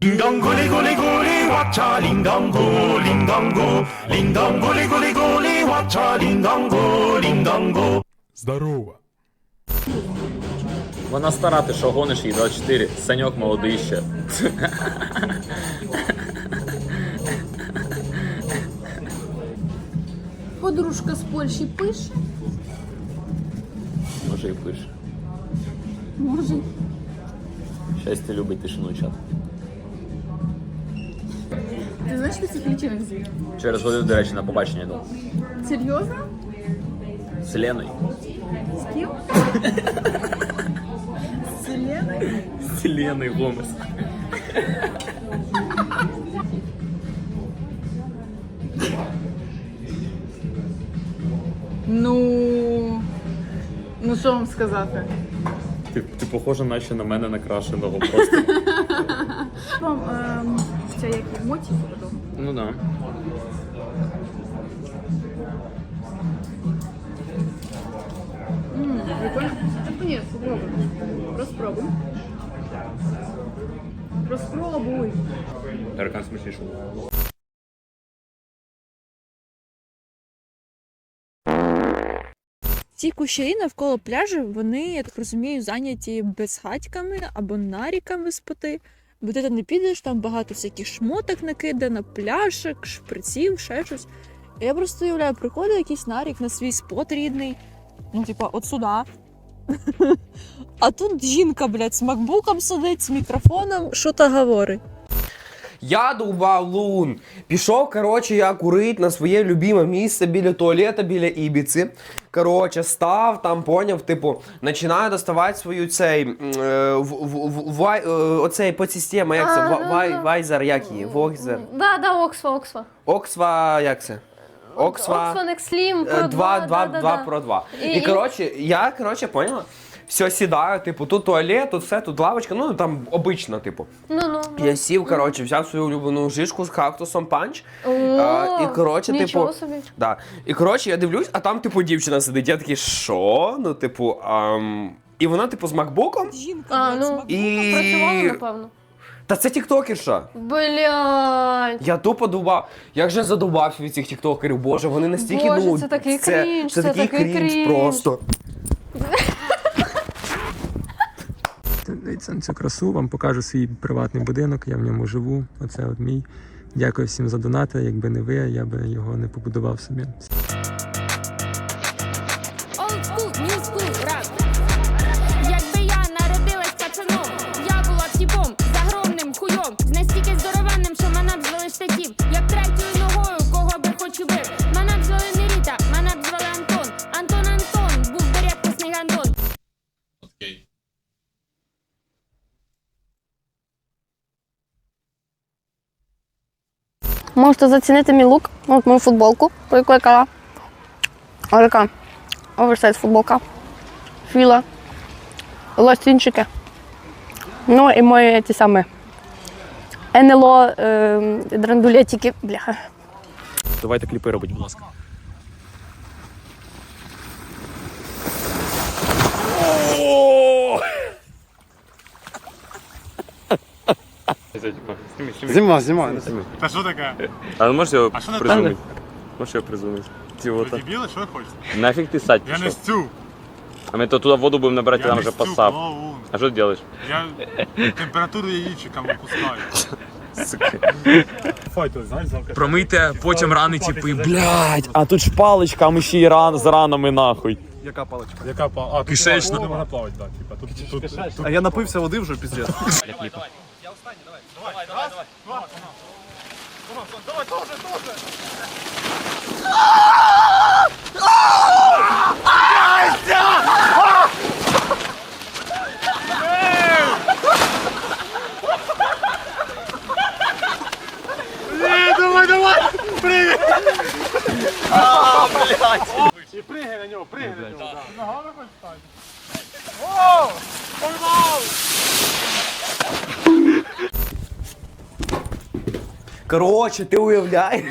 Ding dong gully gully gully watcha ding dong go ding dong go ding dong gully gully gully watcha ding dong go ding dong go Здорово. Вона стара, ти що гониш їй 24. Саньок молодий ще. Подружка з Польщі пише. Може і пише. Може. Щастя любить тишину чат. Що це ключовик? Через годину, до речі, на побачення йду. Серйозно? З Леною. З ким? З Селеною? З Леною Гомес. Ну. Ну що вам сказати? Ти, ти похожа наче на мене накрашеного просто. Вам ем, це як подобно? Ну да. Ммм, прикольно. Так ні, спробуй. Розпробуй. Розпробуй. Таракан смішніше. Ці кущарі навколо пляжу, вони, я так розумію, зайняті безхатьками або наріками спити. Бо ти не підеш, там багато всяких шмоток накидано, пляшок, шприців, ще щось. Я просто уявляю, приходить якийсь нарік на свій спот рідний. Ну, типа, от сюди. А тут жінка, блядь, з макбуком сидить, з мікрофоном, що то говорить. Я довбав лун. Пішов, коротше, я курить на своє любиме місце біля туалета, біля Ібіці. Коротше, став там, поняв, типу, починаю доставати свою цей е, в, в, в, вай- е, оцей подсистема, як це? А, Ва- ну, Вай, ну. вайзер, як її? Войзер. Да, да, Оксфа, Оксфа. Оксва, як це? Оксва. Оксфа Некстлім, Е, про Два, два, да, да, два да. про два. І- І, і- коротше, я, коротше, поняла? Все сідаю, типу, тут туалет, тут все, тут лавочка, ну там обично, типу. Ну, ну. ну. Я сів, коротше, взяв свою улюблену жишку з кактусом панч. О, А, і коротше, нічого типу, собі. Да. І коротше, я дивлюсь, а там, типу, дівчина сидить. Я такий, що? Ну, типу, ам... і вона, типу, з макбуком. Жінка, А, блядь, з ну. макбуком. І. Працювала, напевно. Та це тіктокерша. Блядь. Я тупо дубав. Як же задубався від цих тіктокерів, боже, вони настільки Боже, ну. це такий це, крінж, це це такий такий крінж крінж. просто. Дивіться цю красу, вам покажу свій приватний будинок, я в ньому живу. Оце от мій. Дякую всім за донати. Якби не ви, я би його не побудував собі. Можете зацінити мій лук, от мою футболку, про яку я кала. Ось така оверсайз футболка. Філа. Лосінчики. Ну і мої ті самі НЛО е, драндулетики. Бляха. Давайте кліпи робити, будь ласка. Зима, зима. Та що таке? А ну можеш його А що не призумити? Можеш його призумити? Ви Дівота. дебіли, що ви хочете? Нафіг ти сать Я не пішов? стю. А ми то туди воду будемо набирати, Я там не вже стю, посав. клоун. А що ти робиш? Я температуру яєчиком випускаю. Файтер, знаєш, завтра. Промийте потім рани, типи, блядь, а тут ж паличка, а ми ще й ран з ранами нахуй. Яка паличка? Яка па... А, тут Кишечна. Тут можна плавати, да, типа. Тут, тут, тут, тут. А я напився води вже піздець. я встану, давай. Давай, давай, раз, давай. Два. Давай, давай, тоже, тоже. Давай, давай! Привет! А, блядь! И прыгай на него, прыгай на него. Нога выходит стать. О! Поймал! Коротше, ти уявляєш?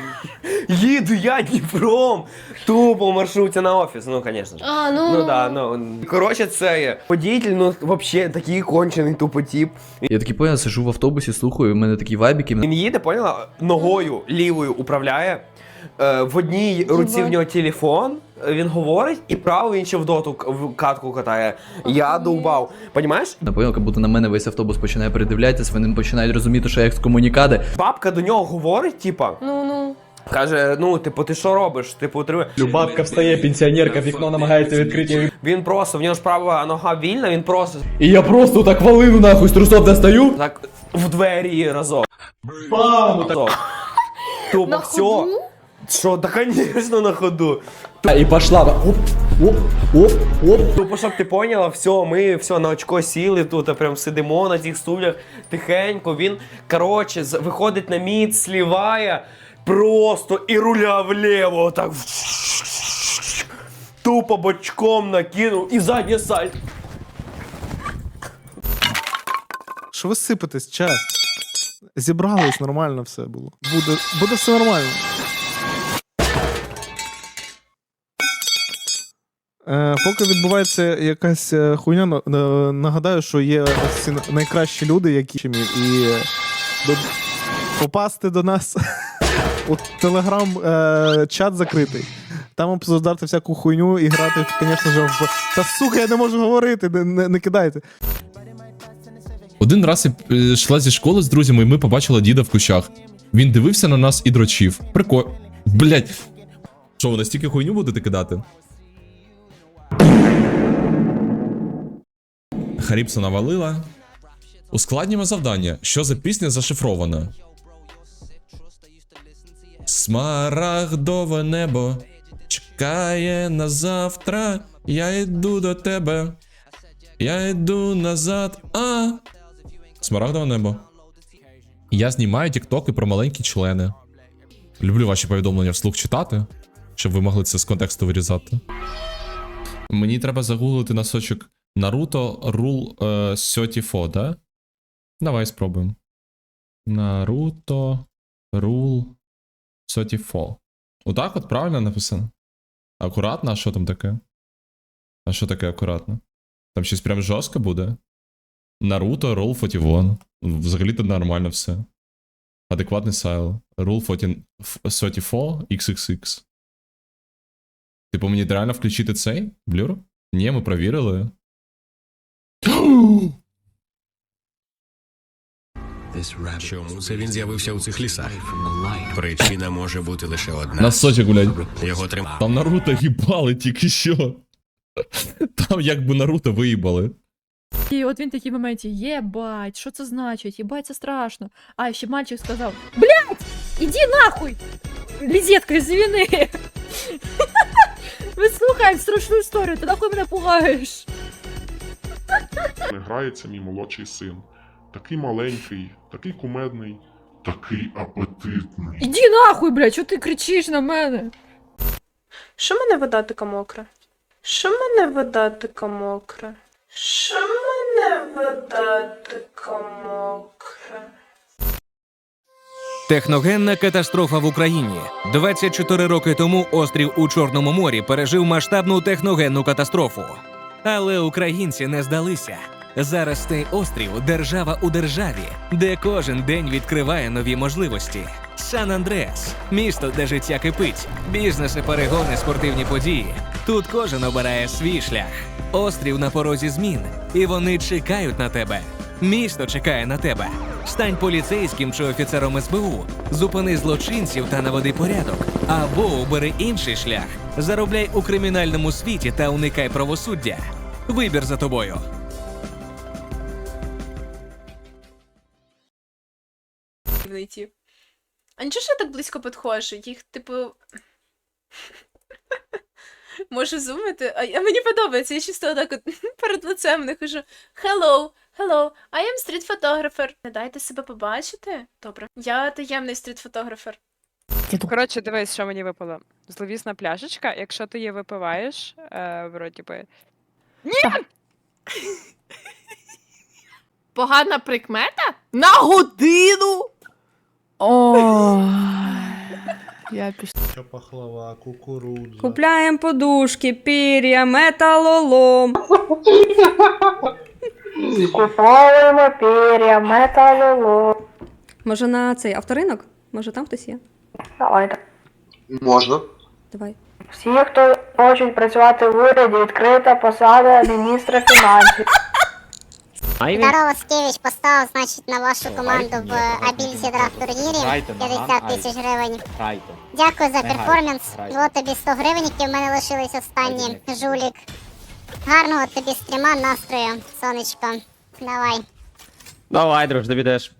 Їду я Дніпром. Тупо в маршруті на офіс, ну, звісно ж. А, ну, Ну да, ну. Коротше, це є. Водитель, ну, вообще такий кончений тупо тип. Я такий понял, сижу в автобусі, слухаю, у мене такі вайбіки. Він їде, поняла, ногою лівою управляє. Е, в одній руці в нього телефон, е, він говорить, і правою він ще в доту к- в катку катає. Я довбав. Понімаєш? Я понял, як будто на мене весь автобус починає передивлятися, вони починають розуміти, що я екскомунікади. Бабка до нього говорить, типа, Ну, ну. каже: ну, типу, ти що робиш? Типу, ти... Бабка встає, пенсіонерка, вікно намагається відкрити. Він просто, в нього ж права нога вільна, він просто І я просто так валину нахуй з трусов достаю. так в двері разок. Бам! Разок. Тупо На все. Що, та звісно на ходу. І пошла. Оп, оп, оп, оп. Тупо, щоб ти поняла, все, ми все на очко сіли тут, а прям сидимо на цих стульях тихенько. Він, коротше, з- виходить на мід, сліває просто і руля вліво. Так. Тупо бочком накинув і заднє сальто. Що ви сипетесь, чат? Зібрались, нормально все було. Буде, буде все нормально. Е, поки відбувається якась е, хуйня, на- нагадаю, що є ці найкращі люди, які і е, до, попасти до нас у телеграм е, чат закритий. Там обсуждати всяку хуйню і грати, звісно ж, в. Та сука, я не можу говорити, не, не, не кидайте. Один раз я е, йшла зі школи з друзями, і ми побачили діда в кущах. Він дивився на нас і дрочив. Прикол. Блять. Що, ви настільки хуйню будете кидати? Харіпса навалила. Ускладнімо завдання. Що за пісня зашифрована? Смарагдове небо чекає на завтра. Я йду до тебе. Я йду назад. А. Смарагдове небо. Я знімаю тіктоки про маленькі члени. Люблю ваші повідомлення вслух читати, щоб ви могли це з контексту вирізати. Мені треба загуглити носочок Rule е, 34, да? Давай спробуємо. Naruto Rule 34. Отак от правильно написано. Акуратно, а що там таке? А що таке акуратно? Там щось прям жорстко буде. Наруто, Roll 41. Взагалі-то нормально все. Адекватний сайл. Rule 40 34 XXX. Типу, мені реально включити цей блюр? Ні, ми провірили. Чому це він з'явився у цих лісах? Причина може бути лише одна. Носочок, блядь. Його трим... Там Наруто їбали тільки що. Там якби Наруто виїбали. І от він в такій моменті, єбать, що це значить? Єбать, це страшно. А ще мальчик сказав: Блять! Іди нахуй! Лізетка, извини! Ми слухаємо страшну історію, ти нахуй мене пугаєш. Грається мій молодший син. Такий маленький, такий кумедний, такий апетитний. Іди нахуй, блядь, що ти кричиш на мене? Що мене вода така мокра? Що мене вода така мокра? Що мене вода така мокра? Техногенна катастрофа в Україні. 24 роки тому острів у Чорному морі пережив масштабну техногенну катастрофу. Але українці не здалися. Зараз цей острів держава у державі, де кожен день відкриває нові можливості. Сан Андреас місто, де життя кипить, бізнеси, перегони, спортивні події. Тут кожен обирає свій шлях. Острів на порозі змін, і вони чекають на тебе. Місто чекає на тебе. Стань поліцейським чи офіцером СБУ, зупини злочинців та наведи порядок. Або обери інший шлях. Заробляй у кримінальному світі та уникай правосуддя. Вибір за тобою. Йти. А нічого, що я так близько підходжу? Їх, типу. Можу зумити. А я- мені подобається, я чисто отак от перед лицем не кажу Hello, hello, I am street photographer. Не дайте себе побачити? Добре. Я таємний стріт-фотографер. Коротше, дивись, що мені випало. Зловісна пляшечка, якщо ти її випиваєш, е, вроді би. Ні! Погана прикмета? На годину! О. Я пішла. Пахлава, кукурудза. Купляємо подушки, пір'я, металолом. Купуємо пір'я, металолом. Може на цей авторинок? Може там хтось є? Давайте. Можна. Давай. Всі, хто хочуть працювати в уряді, відкрита посада міністра фінансів. Здорово, Скевич поставив, значить, на вашу команду в Ability Draft турнірі 50 тисяч гривень. Дякую за перформанс. Вот тобі 100 гривень, які в мене лишились останні. Жулік. Гарного тобі стріма, настрою, сонечко. Давай. Давай, друж, теж.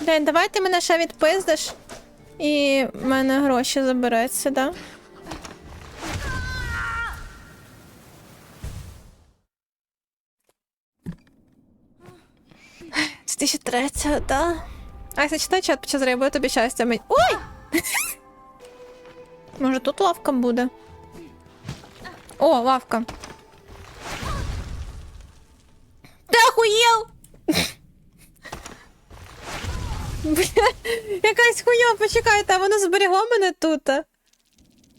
День, давай ти мене ще відпиздиш. І в мене гроші заберуть сюди. 2003, так? А це читай чат під час рейбу, я тобі щастя. Ой! Може тут лавка буде? О, лавка. Ти охуєл? Бля, якась хуйня, почекайте, а воно зберегло мене тут.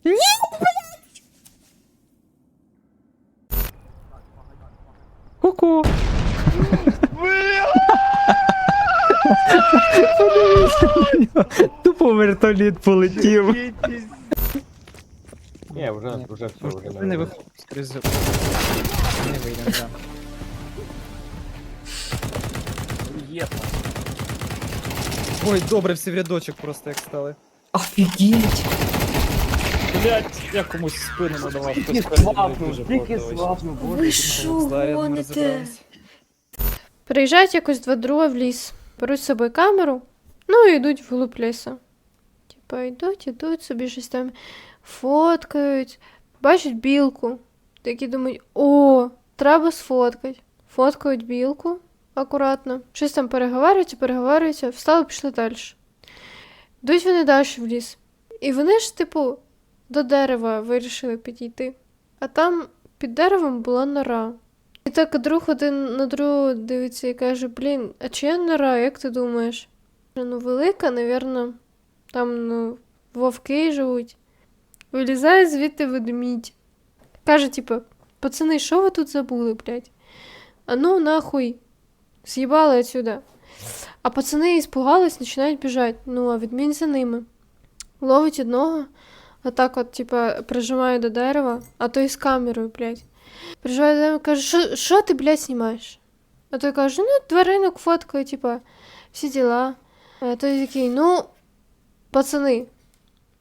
Ні, блядь! Ку-ку. Тупо вертоліт полетів. Ні, вже, вже все, вже Не виходить скрізь. Не вийдемо, да. Ой, добре, всі в рядочок просто як стали. Офігеть! Блять, я комусь спину надавав. Тільки свапнув, тільки свапнув. Ви що гоните? Приїжджають якось два друга в ліс, беруть з собою камеру, ну і йдуть вглуб лісу. Типа йдуть, йдуть собі щось там фоткають, бачать білку. Такі думають, о, треба сфоткати. Фоткають білку акуратно, щось там переговарюються, переговарюються, встали, пішли далі. Йдуть вони далі в ліс. І вони ж, типу, до дерева вирішили підійти. А там під деревом була нора. І так друг один на другого дивиться і каже: Блін, а чия нора, як ти думаєш? Ну, велика, навірно, там ну, вовки живуть. Вилізає звідти ведмідь. Каже, типу, пацани, що ви тут забули, блядь? А ну нахуй, з'їбали отсюда. А пацани іспугались, починають біжати. Ну, а ведмідь за ними. Ловить одного, а так от, типа, прижимає до дерева, а той з камерою, блядь. Прижимає до дерева, каже, що ти, блядь, знімаєш? А той каже, ну, тваринок фоткаю, типа, всі діла. А той такий, ну, пацани,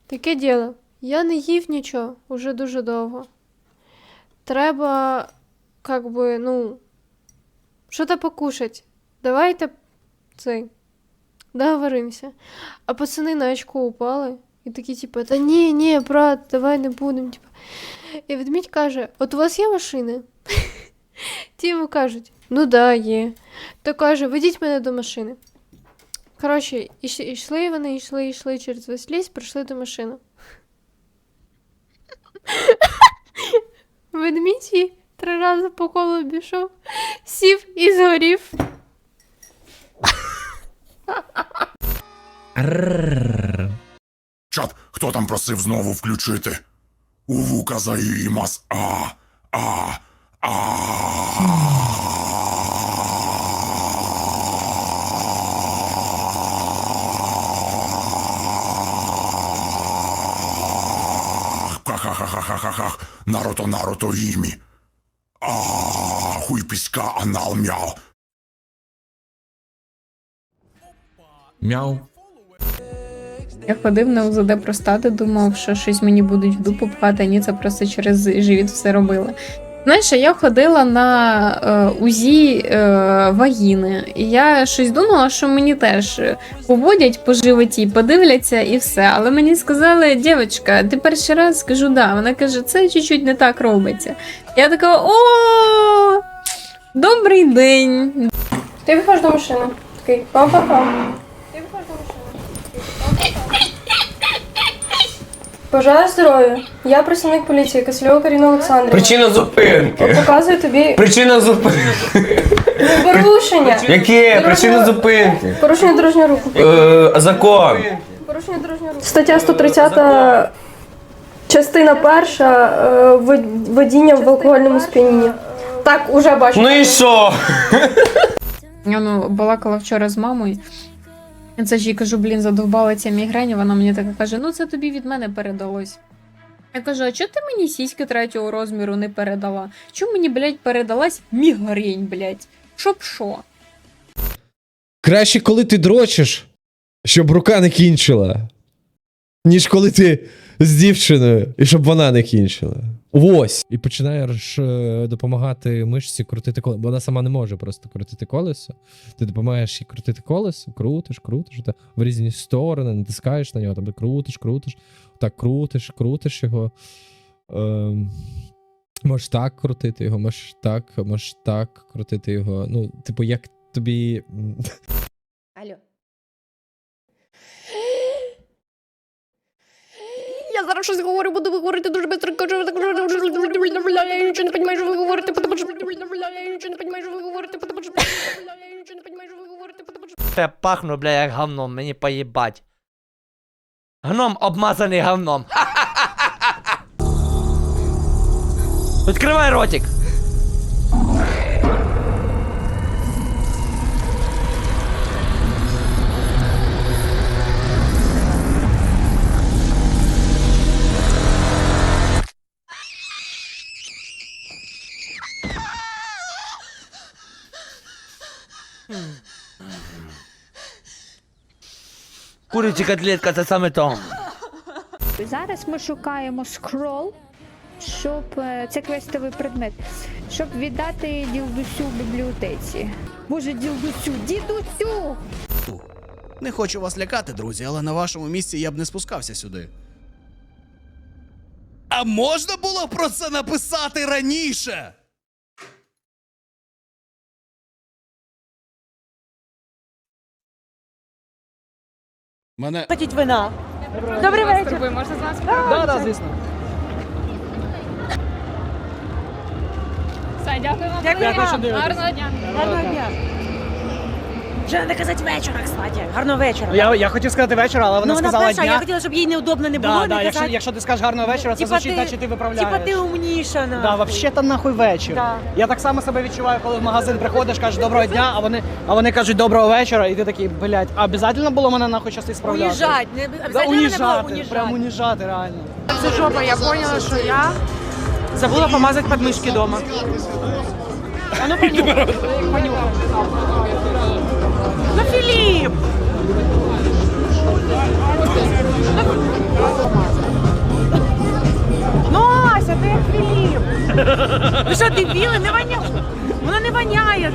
таке діло. Я не їв нічого уже дуже довго. Треба, как би, ну, що-то покушать. Давайте цей, договоримося. А пацани на очко упали. І такі, типу, та ні, ні, брат, давай не будемо. Типу. І ведмідь каже: от у вас є машини? Ті йому кажуть, ну да, є. То каже, ведіть мене до машини. Коротше, йшли вони, йшли, йшли через весь ліс, прийшли до машини. Ведмідь три рази по колу обійшов, сів і згорів. Чат, хто там просив знову включити? Уву казаїмас. А, а, а. Ха-ха-ха-ха-ха-ха. Наруто Наруто імі. А, хуй піська анал мяу. Мяу. Я ходив на УЗД простати, думав, що щось мені будуть в дупу пхати, а ні, це просто через живіт все робили. Знаєш, я ходила на е, УЗІ е, вагіни, і я щось думала, що мені теж поводять по животі, подивляться і все. Але мені сказали, дівчинка, ти перший раз скажу да. Вона каже, це чуть-чуть не так робиться. Я така, о, добрий день. Ти виходиш до машини. Такий, па-па-па. Ти виходиш до машини. Бажаю здоров'я. Я працівник поліції Кисльова Каріна Олександрівна. Причина зупинки. Показую тобі Причина зупинки. порушення. Яке? Дорожнього- Причина зупинки. Порушення дорожнього руху. Е, закон. Порушення дорожнього руху. Стаття 130, частина перша, е, вод- водіння в алкогольному сп'янінні. Так, уже бачу. Ну і що? Я ну, балакала вчора з мамою. Це ж їй кажу, блін, задовбала ця мігрень. Вона мені така каже: ну це тобі від мене передалось. Я кажу, а чого ти мені сіськи третього розміру не передала? Чому мені, блядь, передалась мігрень, блядь? Щоб що? Краще, коли ти дрочиш, щоб рука не кінчила, ніж коли ти з дівчиною, і щоб вона не кінчила. Ось. І починаєш е, допомагати мишці крутити колесо. Бо вона сама не може просто крутити колесо. Ти допомагаєш їй крутити колесо, крутиш, крутиш, та в різні сторони, натискаєш на нього, тобі крутиш, крутиш, так крутиш, крутиш його. Ем, можеш так крутити його, можеш так, можеш так крутити його. Ну, типу, як тобі. Алло. Зараз щось говорю, буду говорити дуже швидко. Я нічого не розумію, що ви говорите, тому що ви говорите, тому що я нічого не розумію, що ви говорите, тому що Я пахну, бля, як говном, мені поїбать. Гном обмазаний говном. Відкривай ротик. Курячі котлетка це саме то. Зараз ми шукаємо скрол, щоб е, це квестовий предмет, щоб віддати ділдусю в бібліотеці. Боже, ділдусю, дідусю! Не хочу вас лякати, друзі, але на вашому місці я б не спускався сюди. А можна було про це написати раніше? Мене. Хотіть вина. Добрий вечір. Можна з вас Да, да, звісно. Все, дякую вам. Дякую, що дивитесь. Гарного дня. Гарного дня. Вже не казати вечора, кстати. Гарного вечора. Ну, Я, я хотів сказати вечора, але вона ну, вона сказала перша, дня. я хотіла, щоб їй неудобно не було. Да, не да, якщо, казати. якщо ти скажеш гарного вечора, це Типа звучить, ти- наче ти виправляєш. Типа ти умніша, на. Да, вообще там нахуй вечір. Да. Я так само себе відчуваю, коли в магазин приходиш, кажеш доброго дня, а вони, а вони кажуть доброго вечора, і ти такий, блядь, а обов'язково було мене нахуй щось справляти? Уніжать. Не, Да, обов'язково мене було уніжати. прям уніжати, реально. Це жопа, я поняла, що я забула помазати подмишки дома. А ну понюхай. Понюхай. Ну, Філіп! Ну, Ася, ти як Філіп. Ви що, дебіли? Не воняє. Воно не воняє.